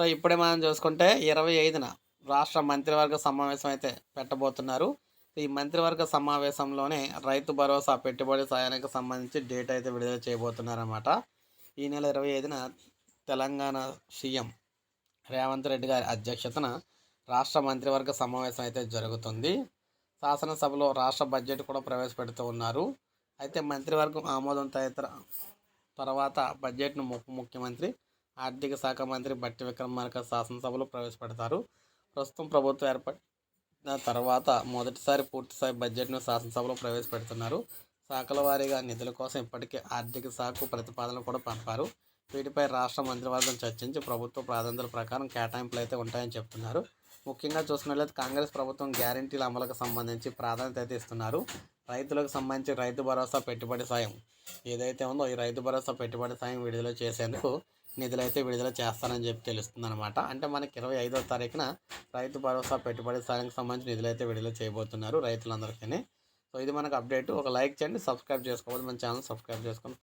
So ఇప్పుడే మనం చూసుకుంటే ఇరవై ఐదున రాష్ట్ర మంత్రివర్గ సమావేశం అయితే పెట్టబోతున్నారు ఈ మంత్రివర్గ సమావేశంలోనే రైతు భరోసా పెట్టుబడి సాయానికి సంబంధించి డేట్ అయితే విడుదల చేయబోతున్నారన్నమాట. ఈ నెల ఇరవై ఐదున తెలంగాణ సీఎం రేవంత్ రెడ్డి గారి అధ్యక్షతన రాష్ట్ర మంత్రివర్గ సమావేశం అయితే జరుగుతుంది. శాసనసభలో రాష్ట్ర బడ్జెట్ కూడా ప్రవేశపెడుతూ ఉన్నారు. అయితే మంత్రివర్గం ఆమోదం తదితర తర్వాత బడ్జెట్ను ముఖ్యమంత్రి ఆర్థిక శాఖ మంత్రి బట్టి విక్రమార్క శాసనసభలో ప్రవేశపెడతారు. ప్రస్తుతం ప్రభుత్వం ఏర్పడిన తర్వాత మొదటిసారి పూర్తిస్థాయి బడ్జెట్ను శాసనసభలో ప్రవేశపెడుతున్నారు. శాఖల వారీగా నిధుల కోసం ఇప్పటికే ఆర్థిక శాఖకు ప్రతిపాదనలు కూడా పంపారు. వీటిపై రాష్ట్ర మంత్రివర్గం చర్చించి ప్రభుత్వ ప్రాధాన్యతల ప్రకారం కేటాయింపులు అయితే ఉంటాయని చెప్తున్నారు. ముఖ్యంగా చూసినట్లయితే కాంగ్రెస్ ప్రభుత్వం గ్యారంటీల అమలుకు సంబంధించి ప్రాధాన్యత అయితే ఇస్తున్నారు. రైతులకు సంబంధించి రైతు భరోసా పెట్టుబడి సాయం ఏదైతే ఉందో ఈ రైతు భరోసా పెట్టుబడి సాయం విడుదల చేసేందుకు నిధులైతే విడుదల చేస్తారని చెప్పి తెలుస్తుంది అనమాట అంటే మనకి ఇరవై ఐదో తారీఖున రైతు భరోసా పెట్టుబడి సాయానికి సంబంధించి నిధులు అయితే విడుదల చేయబోతున్నారు రైతులందరికీ సో ఇది మనకు అప్డేట్. ఒక లైక్ చేయండి సబ్స్క్రైబ్ చేసుకోవాలి మన ఛానల్ సబ్స్క్రైబ్ చేసుకొని